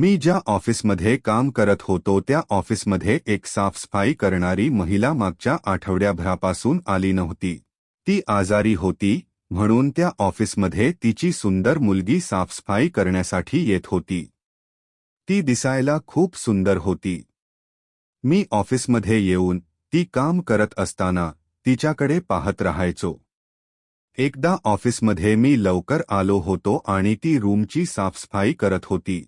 मी ज्या ऑफिसमध्ये काम करत होतो त्या ऑफिसमध्ये एक साफसफाई करणारी महिला मागच्या आठवड्याभरापासून आली नव्हती. ती आजारी होती म्हणून त्या ऑफिसमध्ये तिची सुंदर मुलगी साफसफाई करण्यासाठी येत होती. ती दिसायला खूप सुंदर होती. मी ऑफिसमध्ये येऊन ती काम करत असताना तिच्याकडे पाहत राहायचो. एकदा ऑफिसमध्ये मी लवकर आलो होतो आणि ती रूमची साफसफाई करत होती.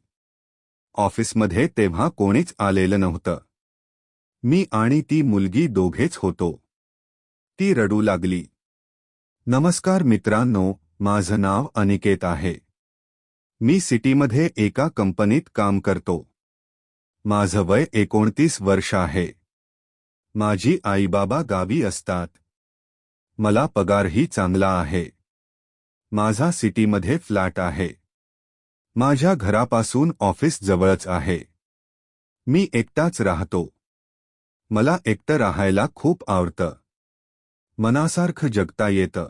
ऑफिसमध्ये तेव्हा कोणीच आलेलं नव्हतं. मी आणि ती मुलगी दोघेच होतो. ती रडू लागली. नमस्कार मित्रांनो माझं नाव अनिकेत आहे. मी सिटीमध्ये एका कंपनीत काम करतो. माझं वय एकोणतीस वर्ष आहे. माझी आईबाबा गावी असतात. मला पगारही चांगला आहे. माझा सिटीमध्ये फ्लॅट आहे. माझ्या घरापासून ऑफिस जवळच आहे. मी एकटाच राहतो. मला एकटं राहायला खूप आवडतं. मनासारखं जगता येतं.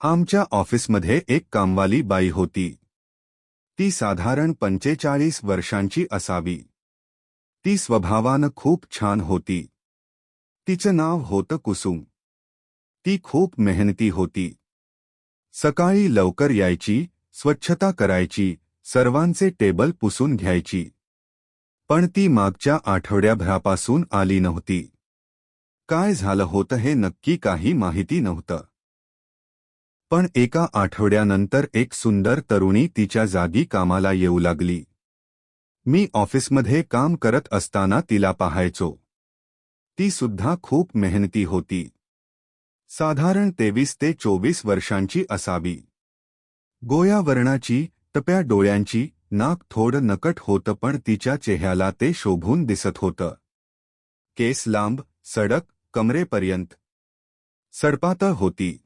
आमच्या ऑफिसमध्ये एक कामवाली बाई होती. ती साधारण पंचेचाळीस वर्षांची असावी. ती स्वभावानं खूप छान होती. तिचं नाव होतं कुसुम. ती खूप मेहनती होती. सकाळी लवकर यायची स्वच्छता करायची सर्वांचे टेबल पुसून घ्यायची. पण ती मागच्या आठवड्याभरापासून आली नव्हती. काय झालं होतं हे नक्की काही माहिती नव्हतं. पण एका आठवड्यानंतर एक सुंदर तरुणी तिच्या जागी कामाला येऊ लागली. मी ऑफिसमध्ये काम करत असताना तिला पाहायचो. ती सुद्धा खूप मेहनती होती. साधारण तेवीस ते चोवीस वर्षांची असावी. गोया वर्णाची टप्या डोळ्यांची नाक थोडं नकट होतं पण तिच्या चेहऱ्याला ते शोभून दिसत होतं. केस लांब सडक कमरेपर्यंत. सडपात होती.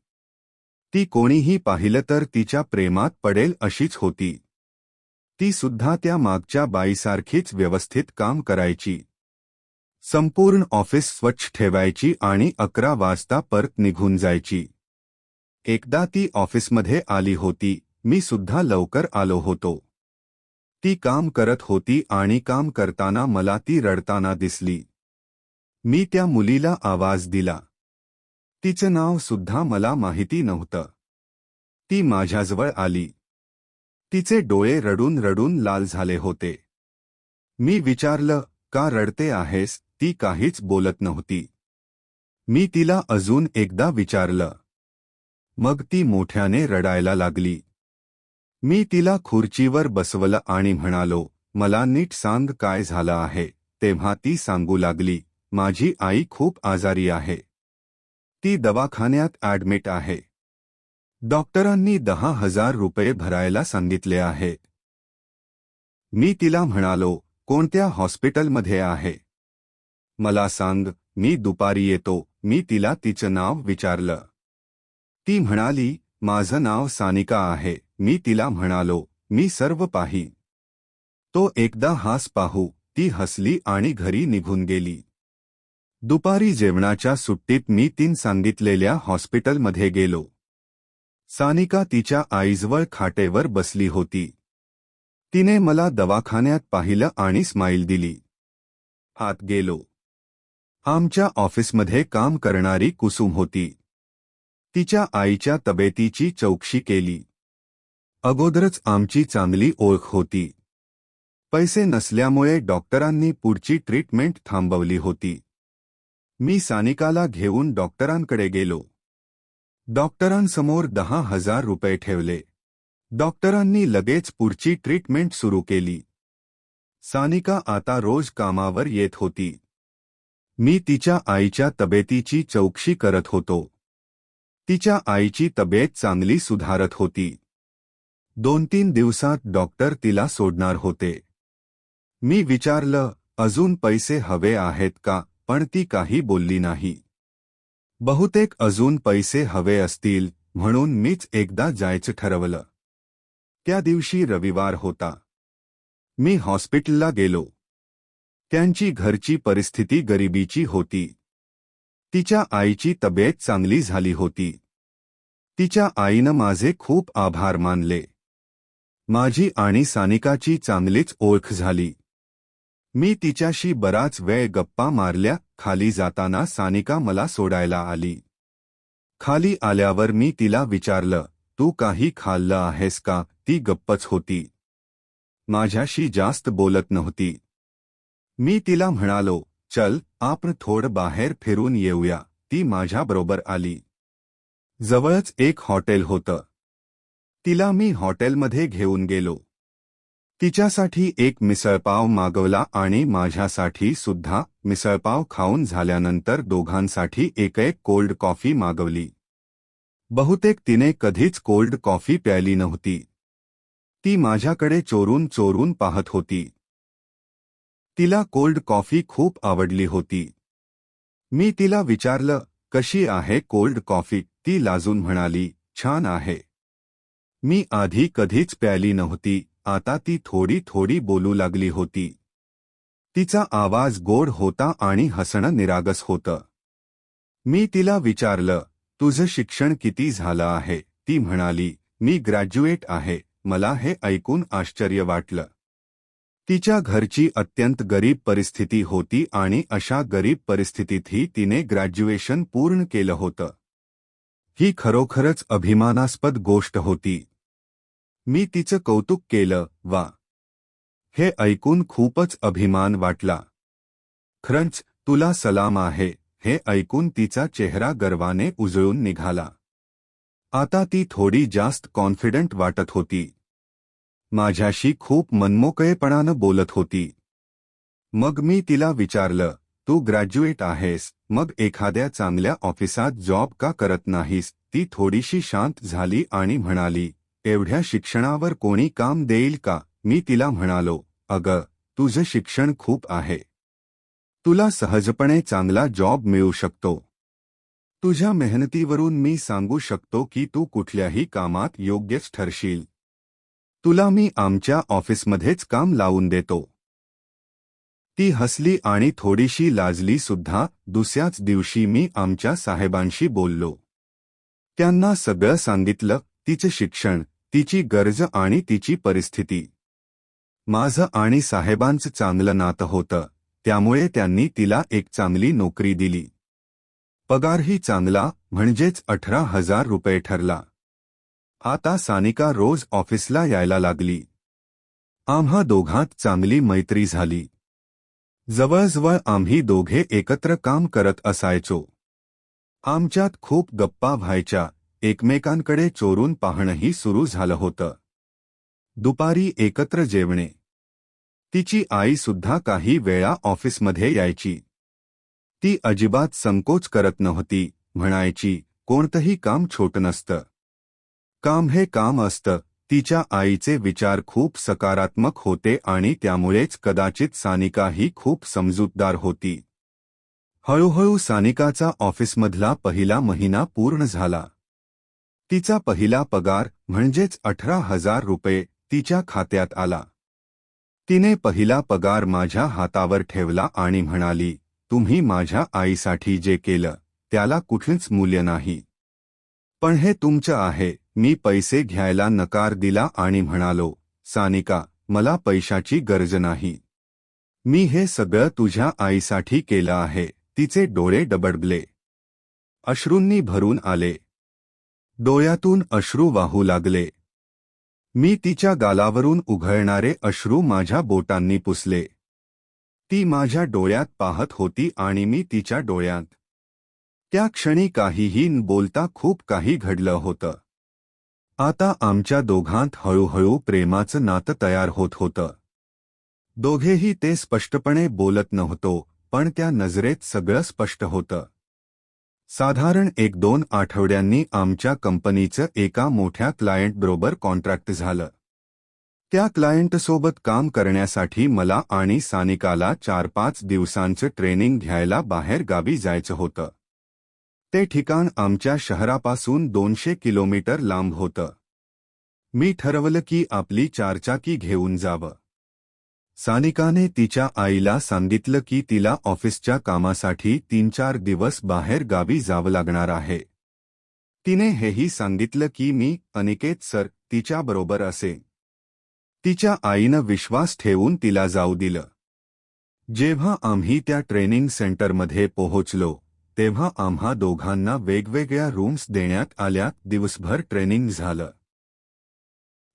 ती कोणीही पाहिलं तर तिच्या प्रेमात पडेल अशीच होती. ती सुद्धा त्या मागच्या बाईसारखीच व्यवस्थित काम करायची. संपूर्ण ऑफिस स्वच्छ ठेवायची आणि अकरा वाजता परत निघून जायची. एकदा ती ऑफिसमध्ये आली होती. मी सुद्धा लवकर आलो होतो. ती काम करत होती आणि काम करताना मला ती रडताना दिसली. मी त्या मुलीला आवाज दिला. तिचं नाव सुद्धा मला माहिती नव्हतं. ती माझ्याजवळ आली. तिचे डोळे रडून रडून लाल झाले होते. मी विचारलं का रडते आहेस ती काहीच बोलत नव्हती. मी तिला अजून एकदा विचारलं. मग ती मोठ्याने रडायला लागली. मी तिला खुर्चीवर बसवलं आणि म्हणालो मला नीट सांग काय झालं आहे. तेव्हा ती सांगू लागली माझी आई खूप आजारी आहे. ती दवाखान्यात ॲडमिट आहे. डॉक्टरांनी दहा हजार रुपये भरायला सांगितले आहे. मी तिला म्हणालो कोणत्या हॉस्पिटलमध्ये आहे? मला सांग मी दुपारी येतो. मी तिला तिचं नाव विचारलं. ती म्हणाली माझं नाव सानिका आहे मी तिला म्हणालो मी सर्व पाही. तो एकदा हास पाहू ती हसली आणि घरी निघून गेली. दुपारी जेवणाच्या सुट्टीत मी तीन सांगितलेल्या हॉस्पिटलमध्ये गेलो. सानिका तिच्या आईजवळ खाटेवर बसली होती. तिने मला दवाखान्यात पाहिलं आणि स्माईल दिली. आत गेलो. आमच्या ऑफिसमध्ये काम करणारी कुसुम होती. तिच्या आईच्या तब्येतीची चौकशी केली. अगोदरच आमची चांगली ओळख होती. पैसे नसल्यामुळे डॉक्टरांनी पुढची ट्रीटमेंट थांबवली होती. मी सानिकाला घेऊन डॉक्टरांकडे गेलो. डॉक्टरांसमोर दहा हजार रुपये ठेवले. डॉक्टरांनी लगेच पुढची ट्रीटमेंट सुरू केली. सानिका आता रोज कामावर येत होती. मी तिच्या आईच्या तब्येतीची चौकशी करत होतो. तिच्या आईची तब्येत चांगली सुधारत होती. दोन तीन दिवसात डॉक्टर तिला सोडणार होते. मी विचारलं अजून पैसे हवे आहेत का? पण ती काही बोलली नाही. बहुतेक अजून पैसे हवे असतील म्हणून मीच एकदा जायचं ठरवलं. त्या दिवशी रविवार होता. मी हॉस्पिटलला गेलो. त्यांची घरची परिस्थिती गरिबीची होती. तिच्या आईची तब्येत चांगली झाली होती. तिच्या आईनं माझे खूप आभार मानले. माझी आणि सानिकाची चांगलीच ओळख झाली. मी तिच्याशी बराच वेळ गप्पा मारल्या खाली जाताना सानिका मला सोडायला आली. खाली आल्यावर मी तिला विचारलं तू काही खाल्लं आहेस का? ती गप्पच होती. माझ्याशी जास्त बोलत नव्हती. मी तिला म्हणालो चल आपण थोडं बाहेर फिरून येऊया. ती माझ्याबरोबर आली. जवळच एक हॉटेल होतं. तिला मी हॉटेलमध्ये घेऊन गेलो. तिच्यासाठी एक मिसळपाव मागवला आणि माझ्यासाठी सुद्धा मिसळपाव खाऊन झाल्यानंतर दोघांसाठी एक एक कोल्ड कॉफी मागवली. बहुतेक तिने कधीच कोल्ड कॉफी प्यायली नव्हती. ती माझ्याकडे चोरून चोरून पाहत होती. तिला कोल्ड कॉफी खूप आवडली होती. मी तिला विचारलं कशी आहे कोल्ड कॉफी? ती लाजून म्हणाली छान आहे. मी आधी कधीच प्याली नव्हती आता ती थोडी थोडी बोलू लागली होती. तिचा आवाज गोड होता आणि हसणं निरागस होतं. मी तिला विचारलं तुझं शिक्षण किती झालं आहे? ती म्हणाली मी ग्रॅज्युएट आहे मला हे ऐकून आश्चर्य वाटलं. तिच्या घरची अत्यंत गरीब परिस्थिती होती आणि अशा गरीब परिस्थितीतही तिने ग्रॅज्युएशन पूर्ण केलं होतं. ही खरोखरच अभिमानास्पद गोष्ट होती. मी तिचं कौतुक केलं वा. हे ऐकून खूपच अभिमान वाटला. खरंच तुला सलाम आहे हे ऐकून तिचा चेहरा गर्वाने उजळून निघाला. आता ती थोडी जास्त कॉन्फिडंट वाटत होती. माझ्याशी खूप मनमोकळेपणानं बोलत होती. मग मी तिला विचारलं तू ग्रॅज्युएट आहेस मग एखाद्या चांगल्या ऑफिसात जॉब का करत नाहीस ती थोडीशी शांत झाली आणि म्हणाली एवढ्या शिक्षणावर कोणी काम देईल का मी तिला म्हणालो अगं तुझं शिक्षण खूप आहे. तुला सहजपणे चांगला जॉब मिळू शकतो. तुझ्या मेहनतीवरून मी सांगू शकतो की तू कुठल्याही कामात योग्यच ठरशील. तुला मी आमच्या ऑफिसमध्येच काम लावून देतो. ती हसली आणि थोडीशी लाजली सुद्धा दुसऱ्याच दिवशी मी आमच्या साहेबांशी बोललो. त्यांना सगळं सांगितलं तिचं शिक्षण तिची गरज आणि तिची परिस्थिती. माझं आणि साहेबांचं चांगलं नातं होतं त्यामुळे त्यांनी तिला एक चांगली नोकरी दिली. पगारही चांगला म्हणजेच अठरा हजार रुपये ठरला. आता सानिका रोज ऑफिसला यायला लागली. आम्हा दोघांत चांगली मैत्री झाली. जवळजवळ आम्ही दोघे एकत्र काम करत असायचो. आमच्यात खूप गप्पा व्हायच्या एकमेकांकडे चोरून पाहणंही सुरू झालं होतं. दुपारी एकत्र जेवणे. तिची आई सुद्धा काही वेळा ऑफिसमध्ये यायची. ती अजिबात संकोच करत नव्हती म्हणायची कोणतंही काम छोटं नसतं. काम हे काम असतं. तिच्या आईचे विचार खूप सकारात्मक होते आणि त्यामुळेच कदाचित सानिका ही खूप समजूतदार होती. हळूहळू सानिकाचा ऑफिसमधला पहिला महिना पूर्ण झाला. तिचा पहिला पगार म्हणजेच अठरा हजार रुपये तिच्या खात्यात आला. तिने पहिला पगार माझ्या हातावर ठेवला आणि म्हणाली तुम्ही माझ्या आईसाठी जे केलं त्याला कुठेच मूल्य नाही. पण हे तुमचं आहे. मी पैसे घ्यायला नकार दिला आणि म्हणालो सानिका मला पैशाची गरज नाही. मी हे सगळं तुझ्या आईसाठी केलं आहे तिचे डोळे डबडबले. अश्रूंनी भरून आले. डोळ्यातून अश्रू वाहू लागले. मी तिच्या गालावरून उघळणारे अश्रू माझ्या बोटांनी पुसले. ती माझ्या डोळ्यात पाहत होती आणि मी तिच्या डोळ्यात. त्या क्षणी काहीही बोलता खूप काही घडलं होतं. आता आमच्या दोघांत हळूहळू प्रेमाचं नातं तयार होत होतं. दोघेही ते स्पष्टपणे बोलत नव्हतो पण त्या नजरेत सगळं स्पष्ट होतं. साधारण एक दोन आठवड्यांनी आमच्या कंपनीचं एका मोठ्या क्लायंटबरोबर कॉन्ट्रॅक्ट झालं. त्या क्लायंटसोबत काम करण्यासाठी मला आणि सानिकाला चार पाच दिवसांचं ट्रेनिंग घ्यायला बाहेर गावी जायचं होतं. ते ठिकाण आमच्या शहरापासून दोनशे किलोमीटर लांब होतं. मी ठरवलं की आपली चारचाकी घेऊन जावं. सानिकाने तिच्या आईला सांगितलं की तिला ऑफिसच्या कामासाठी तीन चार दिवस बाहेर गावी जावं लागणार आहे. तिने हेही सांगितलं की मी अनिकेत सर तिच्याबरोबर असे. तिच्या आईनं विश्वास ठेवून तिला जाऊ दिलं. जेव्हा आम्ही त्या ट्रेनिंग सेंटरमध्ये पोहोचलो तेव्हा आम्हा दोघांना वेगवेगळ्या रूम्स देण्यात आल्या दिवसभर ट्रेनिंग झालं.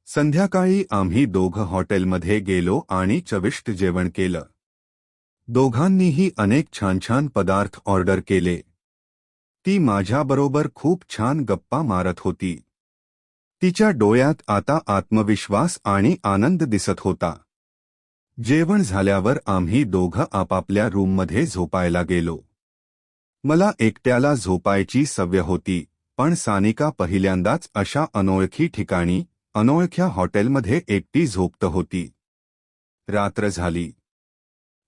संध्याकाळी आम्ही दोघं हॉटेलमध्ये गेलो आणि चविष्ट जेवण केलं. दोघांनीही अनेक छान छान पदार्थ ऑर्डर केले. ती माझ्याबरोबर खूप छान गप्पा मारत होती. तिच्या डोळ्यात आता आत्मविश्वास आणि आनंद दिसत होता. जेवण झाल्यावर आम्ही दोघं आपापल्या रूममध्ये झोपायला गेलो. मला एकट्याला झोपायची सवय होती पण सानिका पहिल्यांदाच अशा अनोळखी ठिकाणी अनोळख्या हॉटेलमध्ये एकटी झोपत होती. रात्र झाली.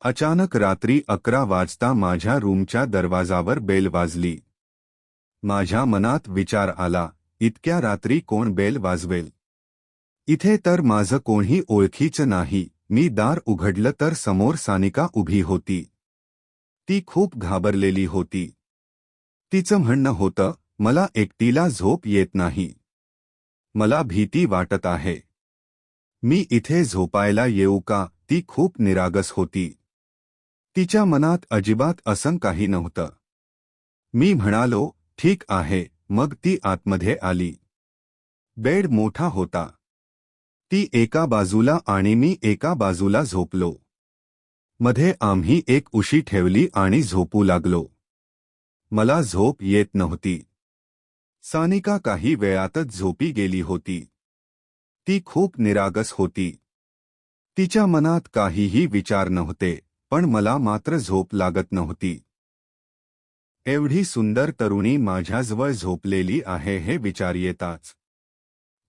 अचानक रात्री अकरा वाजता माझ्या रूमच्या दरवाजावर बेल वाजली. माझ्या मनात विचार आला इतक्या रात्री कोण बेल वाजवेल? इथे तर माझं कोणी ओळखीचं नाही मी दार उघडलं तर समोर सानिका उभी होती. ती खूप घाबरलेली होती. तिचं म्हणणं होतं मला एकटीला झोप येत नाही. मला भीती वाटत आहे. मी इथे झोपायला येऊ का? ती खूप निरागस होती. तिच्या मनात अजिबात असं काही नव्हतं. मी म्हणालो ठीक आहे मग ती आतमध्ये आली. बेड मोठा होता. ती एका बाजूला आणि मी एका बाजूला झोपलो. मध्ये आम्ही एक उशी ठेवली आणि झोपू लागलो. मला झोप येत नव्हती. सानिका काही वेळातच झोपी गेली होती. ती खूप निरागस होती. तिच्या मनात काहीही विचार नव्हते पण मला मात्र झोप लागत नव्हती. एवढी सुंदर तरुणी माझ्याजवळ झोपलेली आहे हे विचार येताच.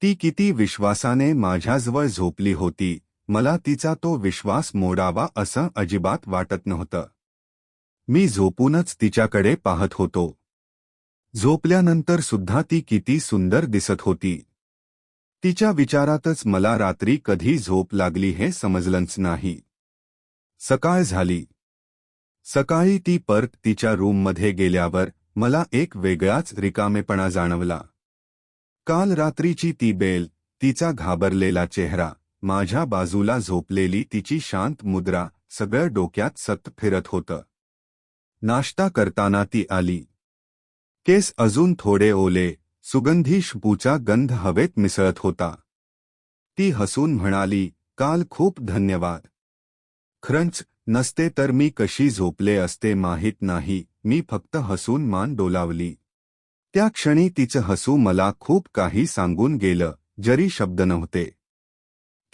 ती किती विश्वासाने माझ्याजवळ झोपली होती. मला तिचा तो विश्वास मोडावा असं अजिबात वाटत नव्हतं. मी झोपूनच तिच्याकडे पाहत होतो. झोपल्यानंतर सुद्धा ती किती सुंदर दिसत होती. तिच्या विचारातच मला रात्री कधी झोप लागली हे समजलंच नाही. सकाळ झाली. सकाळी ती परत तिच्या रूममध्ये गेल्यावर मला एक वेगळाच रिकामेपणा जाणवला. काल रात्रीची ती बेल तिचा घाबरलेला चेहरा माझ्या बाजूला झोपलेली तिची शांत मुद्रा सगळं डोक्यात सत फिरत होतं. नाश्ता करताना ती आली. केस अजून थोडे ओले सुगंधी शपूचा गंध हवेत मिसळत होता. ती हसून म्हणाली काल खूप धन्यवाद. खरंच नसते तर मी कशी झोपले असते माहीत नाही मी फक्त हसून मान डोलावली. त्या क्षणी तिचं हसू मला खूप काही सांगून गेलं जरी शब्द नव्हते.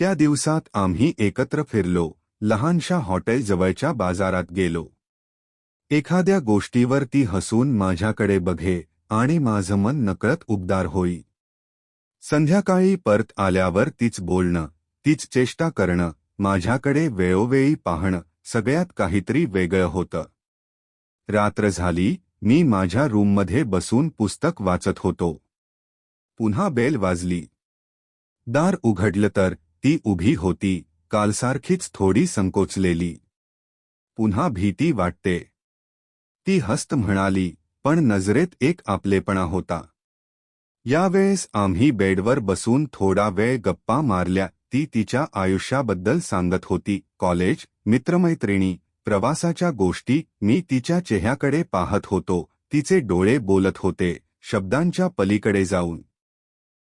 त्या दिवसात आम्ही एकत्र फिरलो लहानशा हॉटेल जवळच्या बाजारात गेलो. एखाद्या गोष्टीवर ती हसून माझ्याकडे बघे आणि माझं मन नकळत उबदार होई. संध्याकाळी परत आल्यावर तीच बोलणं तीच चेष्टा करणं माझ्याकडे वेळोवेळी पाहणं सगळ्यात काहीतरी वेगळं होतं. रात्र झाली मी माझ्या रूममध्ये बसून पुस्तक वाचत होतो. पुन्हा बेल वाजली. दार उघडलं तर ती उभी होती कालसारखीच थोडी संकोचलेली. पुन्हा भीती वाटते. ती हस्त म्हणाली पण नजरेत एक आपलेपणा होता. यावेळेस आम्ही बेडवर बसून थोडा वेळ गप्पा मारल्या ती तिच्या आयुष्याबद्दल सांगत होती कॉलेज मित्रमैत्रिणी प्रवासाच्या गोष्टी मी तिच्या चेहऱ्याकडे पाहत होतो तिचे डोळे बोलत होते शब्दांच्या पलीकडे जाऊन.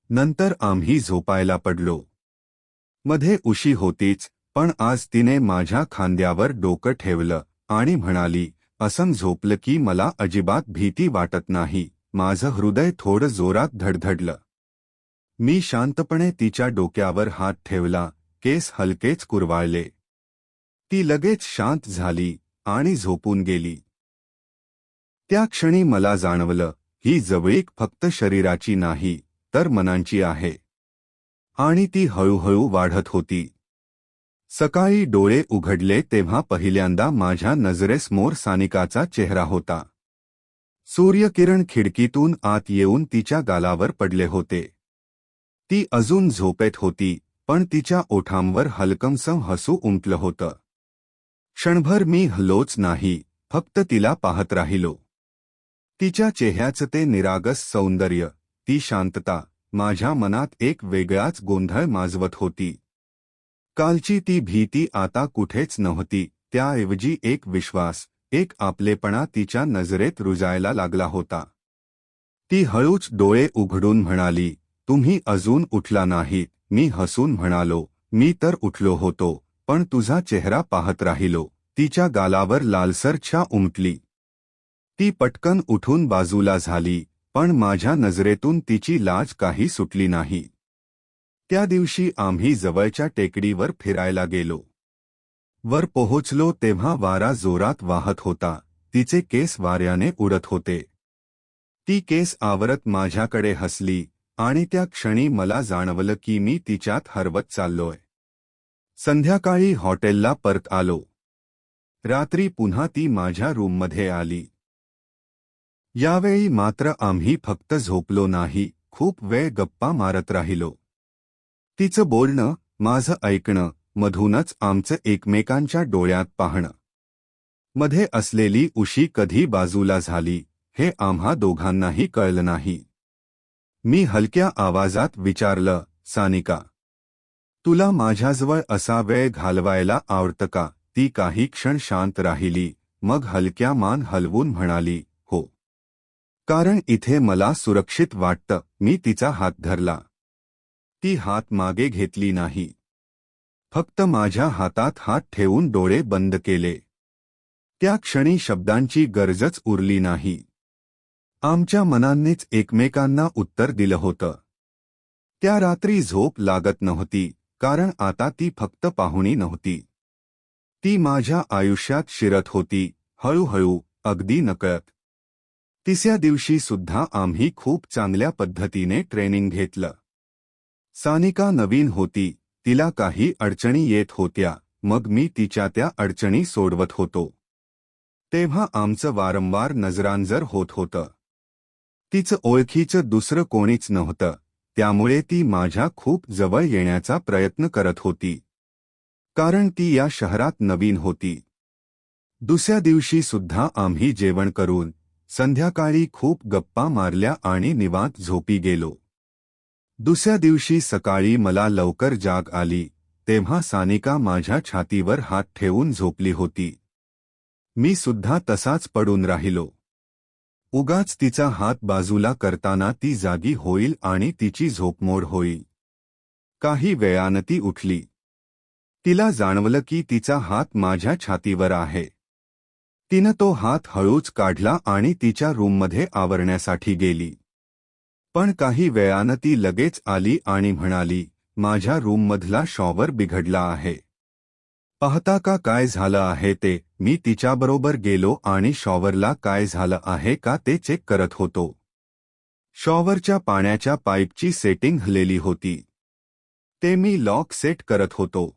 नंतर आम्ही झोपायला पडलो. मध्ये उशी होतीच पण आज तिने माझ्या खांद्यावर डोकं ठेवलं आणि म्हणाली असं झोपलं की मला अजिबात भीती वाटत नाही माझं हृदय थोडं जोरात धडधडलं मी शांतपणे तिच्या डोक्यावर हात ठेवला केस हलकेच कुरवाळले. ती लगेच शांत झाली आणि झोपून गेली. त्या क्षणी मला जाणवलं ही जवळीक फक्त शरीराची नाही तर मनांची आहे. आणि ती हळूहळू वाढत होती. सकाळी डोळे उघडले तेव्हा पहिल्यांदा माझ्या नजरेसमोर सानिकाचा चेहरा होता. सूर्यकिरण खिडकीतून आत येऊन तिच्या गालावर पडले होते. ती अजून झोपेत होती पण तिच्या ओठांवर हलकमसं हसू उमटलं होतं. क्षणभर मी हलोच नाही फक्त तिला पाहत राहिलो. तिच्या चेहऱ्याचं ते निरागस सौंदर्य ती शांतता माझ्या मनात एक वेगळाच गोंधळ माजवत होती. कालची ती भीती आता कुठेच नव्हती त्याऐवजी एक विश्वास एक आपलेपणा तिच्या नजरेत रुजायला लागला होता. ती हळूच डोळे उघडून म्हणाली तुम्ही अजून उठला नाही मी हसून म्हणालो मी तर उठलो होतो पण तुझा चेहरा पाहत राहिलो तिच्या गालावर लालसर छा उमटली. ती पटकन उठून बाजूला झाली पण माझ्या नजरेतून तिची लाज काही सुटली नाही. त्या दिवशी आम्ही जवळच्या टेकडीवर फिरायला गेलो. वर पोहोचलो तेव्हा वारा जोरात वाहत होता. तिचे केस वाऱ्याने उडत होते. ती केस आवरत माझ्याकडे हसली आणि त्या क्षणी मला जाणवलं की मी तिच्यात हरवत चाललोय. संध्याकाळी हॉटेलला परत आलो. रात्री पुन्हा ती माझ्या रूममध्ये आली. यावेळी मात्र आम्ही फक्त झोपलो नाही खूप वेळ गप्पा मारत राहिलो. तिचं बोलणं माझं ऐकणं मधूनच आमचं एकमेकांच्या डोळ्यात पाहणं. मध्ये असलेली उशी कधी बाजूला झाली हे आम्हा दोघांनाही कळलं नाही. मी हलक्या आवाजात विचारलं सानिका तुला माझ्याजवळ असा वेळ घालवायला आवडतं का? ती काही क्षण शांत राहिली मग हलक्या मान हलवून म्हणाली कारण इथे मला सुरक्षित वाटतं मी तिचा हात धरला. ती हात मागे घेतली नाही. फक्त माझ्या हातात हात ठेवून डोळे बंद केले. त्या क्षणी शब्दांची गरजच उरली नाही. आमच्या मनांनीच एकमेकांना उत्तर दिलं होतं. त्या रात्री झोप लागत नव्हती कारण आता ती फक्त पाहुणी नव्हती. ती माझ्या आयुष्यात शिरत होती हळूहळू अगदी नकळत. तिसऱ्या दिवशी सुद्धा आम्ही खूप चांगल्या पद्धतीने ट्रेनिंग घेतलं. सानिका नवीन होती तिला काही अडचणी येत होत्या मग मी तिच्या त्या अडचणी सोडवत होतो. तेव्हा आमचं वारंवार नजरांजर होत होतं. तिचं ओळखीचं दुसरं कोणीच नव्हतं त्यामुळे ती माझ्या खूप जवळ येण्याचा प्रयत्न करत होती. कारण ती या शहरात नवीन होती. दुसऱ्या दिवशी सुद्धा आम्ही जेवण करून संध्याकाळी खूप गप्पा मारल्या आणि निवांत झोपी गेलो. दुसऱ्या दिवशी सकाळी मला लवकर जाग आली तेव्हा सानिका माझ्या छातीवर हात ठेवून झोपली होती. मी सुद्धा तसाच पडून राहिलो. उगाच तिचा हात बाजूला करताना ती जागी होईल आणि तिची झोपमोड होईल. काही वेळानं ती उठली. तिला जाणवलं की तिचा हात माझ्या छातीवर आहे. तिनं तो हात हळूच काढला आणि तिच्या रूममध्ये आवरण्यासाठी गेली. पण काही वेळानं ती लगेच आली आणि म्हणाली माझ्या रूममधला शॉवर बिघडला आहे. पाहता का काय झालं आहे ते? मी तिच्याबरोबर गेलो आणि शॉवरला काय झालं आहे का ते चेक करत होतो. शॉवरच्या पाण्याच्या पाईपची सेटिंग हलेली होती. ते मी लॉक सेट करत होतो.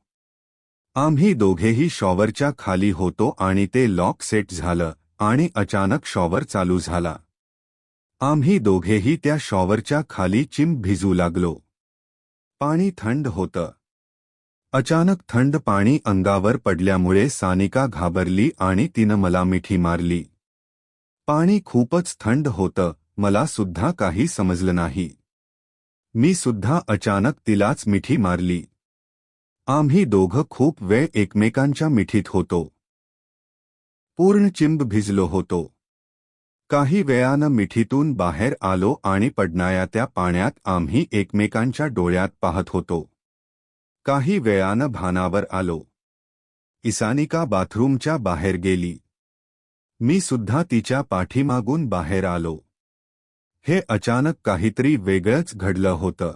आम्ही दोघेही शॉवरच्या खाली होतो आणि ते लॉक सेट झालं आणि अचानक शॉवर चालू झाला. आम्ही दोघेही त्या शॉवरच्या खाली चिंब भिजू लागलो. पाणी थंड होतं. अचानक थंड पाणी अंगावर पडल्यामुळे सानिका घाबरली आणि तिनं मला मिठी मारली. पाणी खूपच थंड होतं मला सुद्धा काही समजलं नाही. मी सुद्धा अचानक तिलाच मिठी मारली. आम्ही दोघं खूप वेळ एकमेकांच्या मिठीत होतो. पूर्ण चिंब भिजलो होतो. काही वेळानं मिठीतून बाहेर आलो आणि पडणाऱ्या त्या पाण्यात आम्ही एकमेकांच्या डोळ्यात पाहत होतो. काही वेळानं भानावर आलो. इसानिका बाथरूमच्या बाहेर गेली. मी सुद्धा तिच्या पाठीमागून बाहेर आलो. हे अचानक काहीतरी वेगळंच घडलं होतं.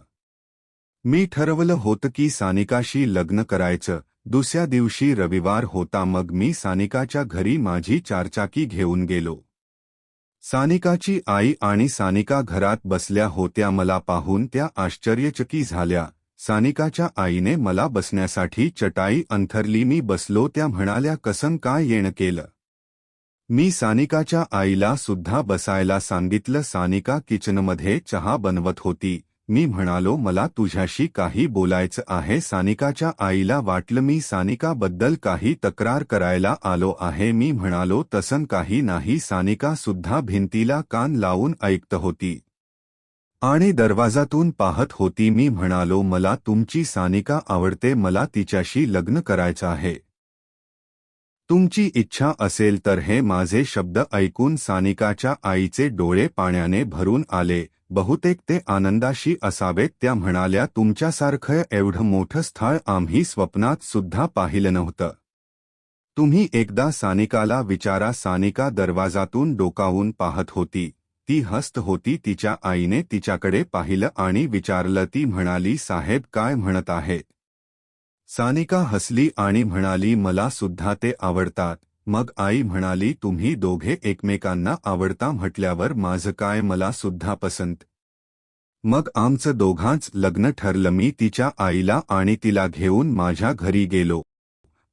मी ठरवलं होतं की सानिकाशी लग्न करायचं. दुसऱ्या दिवशी रविवार होता मग मी सानिकाच्या घरी माझी चारचाकी घेऊन गेलो. सानिकाची आई आणि सानिका घरात बसल्या होत्या मला पाहून त्या आश्चर्यचकी झाल्या. सानिकाच्या आईने मला बसण्यासाठी चटाई अंथरली मी बसलो त्या म्हणाल्या कसं काय येणं केलं? मी सानिकाच्या आईला सुद्धा बसायला सांगितलं. सानिका किचनमध्ये चहा बनवत होती. मी म्हणालो मला तुझ्याशी काही बोलायचं आहे. सानिकाच्या आईला वाटलं मी सानिकाबद्दल काही तक्रार करायला आलो आहे. मी म्हणालो तसं काही नाही. सानिका सुद्धा भिंतीला कान लावून ऐकत होती. आणि दरवाजातून पाहत होती. मी म्हणालो मला तुमची सानिका आवडते. मला तिच्याशी लग्न करायचं आहे. तुमची इच्छा असेल तर हे माझे शब्द ऐकून सानिकाच्या आईचे डोळे पाण्याने भरून आले. बहुतेक ते आनंदाशी असावेत त्या म्हणाल्या तुमच्यासारखं एवढं मोठं स्थळ आम्ही स्वप्नात सुद्धा पाहिलं नव्हतं. तुम्ही एकदा सानिकाला विचारा सानिका दरवाजातून डोकावून पाहत होती. ती हस्त होती तिच्या आईने तिच्याकडे पाहिलं आणि विचारलं ती म्हणाली साहेब काय म्हणत आहेत सानिका हसली आणि म्हणाली मला सुद्धा ते आवडतात. मग आई म्हणाली तुम्ही दोघे एकमेकांना आवडता म्हटल्यावर माझं काय मला सुद्धा पसंत. मग आमचं दोघांच लग्न ठरलं. मी तिच्या आईला आणि तिला घेऊन माझ्या घरी गेलो.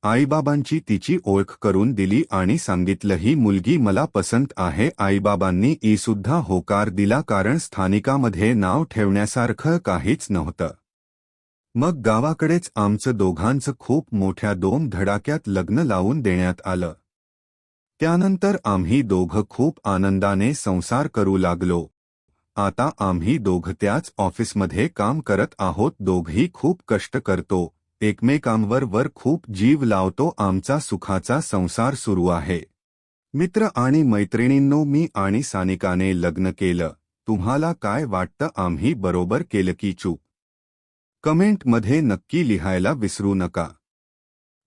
आईबाबांची तिची ओळख करून दिली आणि सांगितलं ही मुलगी मला पसंत आहे. आईबाबांनी ईसुद्धा होकार दिला कारण स्थानिकामध्ये नाव ठेवण्यासारखं काहीच नव्हतं. मग गावाकडेच आमचं दोघांचं खूप मोठ्या दोन धडाक्यात लग्न लावून देण्यात आलं. त्यानंतर आम्ही दोघं खूप आनंदाने संसार करू लागलो. आता आम्ही दोघं त्याच ऑफिसमध्ये काम करत आहोत दोघही खूप कष्ट करतो. एकमेकांवर वर खूप जीव लावतो आमचा सुखाचा संसार सुरू आहे. मित्र आणि मैत्रिणींनो मी आणि सानिकाने लग्न केलं. तुम्हाला काय वाटतं? आम्ही बरोबर केलं की चूक? कमेंटमध्ये नक्की लिहायला विसरू नका.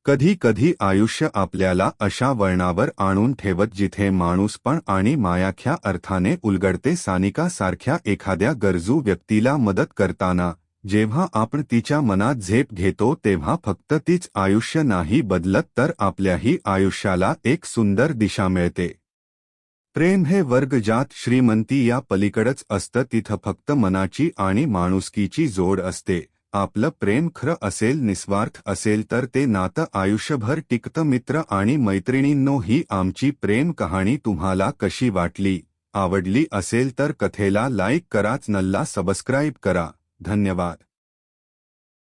कधी कधी आयुष्य आपल्याला अशा वळणावर आणून ठेवत जिथे माणूसपण आणि मायाख्या अर्थाने उलगडते सानिका सारख्या एखाद्या गरजू व्यक्तीला मदत करताना जेव्हा आपण तिच्या मनात झेप घेतो तेव्हा फक्त तीच आयुष्य नाही बदलत तर आपल्याही आयुष्याला एक सुंदर दिशा मिळते. प्रेम हे वर्गजात श्रीमंती या पलीकडच असतं तिथं फक्त मनाची आणि माणुसकीची जोड असते. आपलं प्रेम खरं असेल निस्वार्थ असेल तर ते नातं आयुष्यभर टिकतं मित्र आणि मैत्रिणींनो ही आमची प्रेम कहाणी तुम्हाला कशी वाटली? आवडली असेल तर कथेला लाईक कराच नल्ला सबस्क्राईब करा. धन्यवाद.